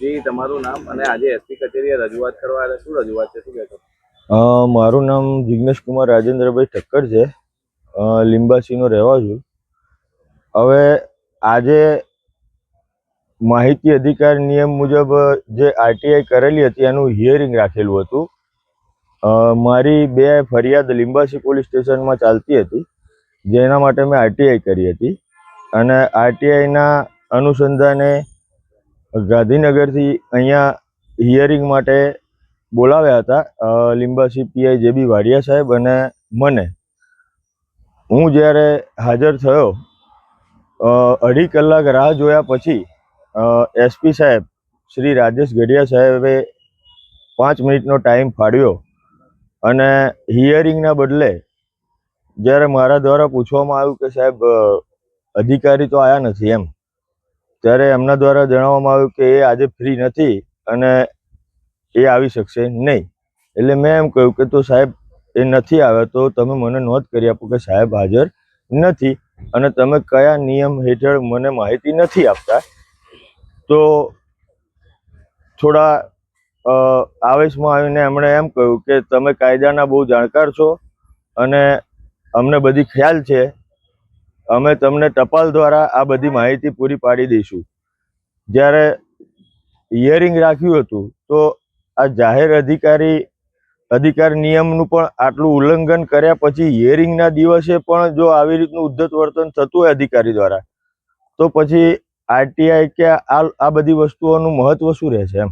જી, તમારું નામ અને આજે એસપી કચેરીએ રજૂઆત કરવા આવ્યા શું રજૂઆત છે? શું કહેશો? મારું નામ જિગ્નેશ કુમાર રાજેન્દ્રભાઈ ઠક્કર છે. લીંબાસીનો રહેવા છું. હવે આજે માહિતી અધિકાર નિયમ મુજબ જે આરટીઆઈ કરેલી હતી, એનું હિયરિંગ રાખેલું હતું. મારી બે ફરિયાદ લીંબાસી પોલીસ સ્ટેશનમાં ચાલતી હતી, જેના માટે મેં આરટીઆઈ કરી હતી. અને આરટીઆઈના અનુસંધાને ગાંધીનગરથી અહીંયા હિયરિંગ માટે બોલાવ્યા હતા લિંબાસી પીઆઈ જે બી વાડિયા સાહેબ અને મને. હું જ્યારે હાજર થયો અઢી કલાક રાહ જોયા પછી એસપી સાહેબ, શ્રી રાજેશ ગઢિયા સાહેબે પાંચ મિનિટનો ટાઈમ ફાળવ્યો અને હિયરિંગના બદલે જ્યારે મારા દ્વારા પૂછવામાં આવ્યું કે સાહેબ અધિકારી તો આવ્યા નથી એમ ત્યારે એમના દ્વારા જણાવવામાં આવ્યું કે એ આજે ફ્રી નથી અને એ આવી શકશે નહીં. એટલે મેં એમ કહ્યું કે તો સાહેબ, એ નથી આવ્યા તો તમે મને નોંધ કરી આપો કે સાહેબ હાજર નથી અને તમે કયા નિયમ હેઠળ મને માહિતી નથી આપતા. તો થોડા આવેશમાં આવીને એમણે એમ કહ્યું કે તમે કાયદાના બહુ જાણકાર છો અને અમને બધી ખ્યાલ છે અમે તમને ટપાલ દ્વારા આ બધી માહિતી પૂરી પાડી દઈશું. જ્યારે હિયરિંગ રાખ્યું હતું, તો આ જાહેર અધિકારી, અધિકાર નિયમનું પણ આટલું ઉલ્લંઘન કર્યા પછી હિયરિંગના દિવસે પણ જો આવી રીતનું ઉદ્ધત વર્તન થતું હોય અધિકારી દ્વારા, તો પછી આરટીઆઈ કે આ બધી વસ્તુઓનું મહત્વ શું રહેશે એમ?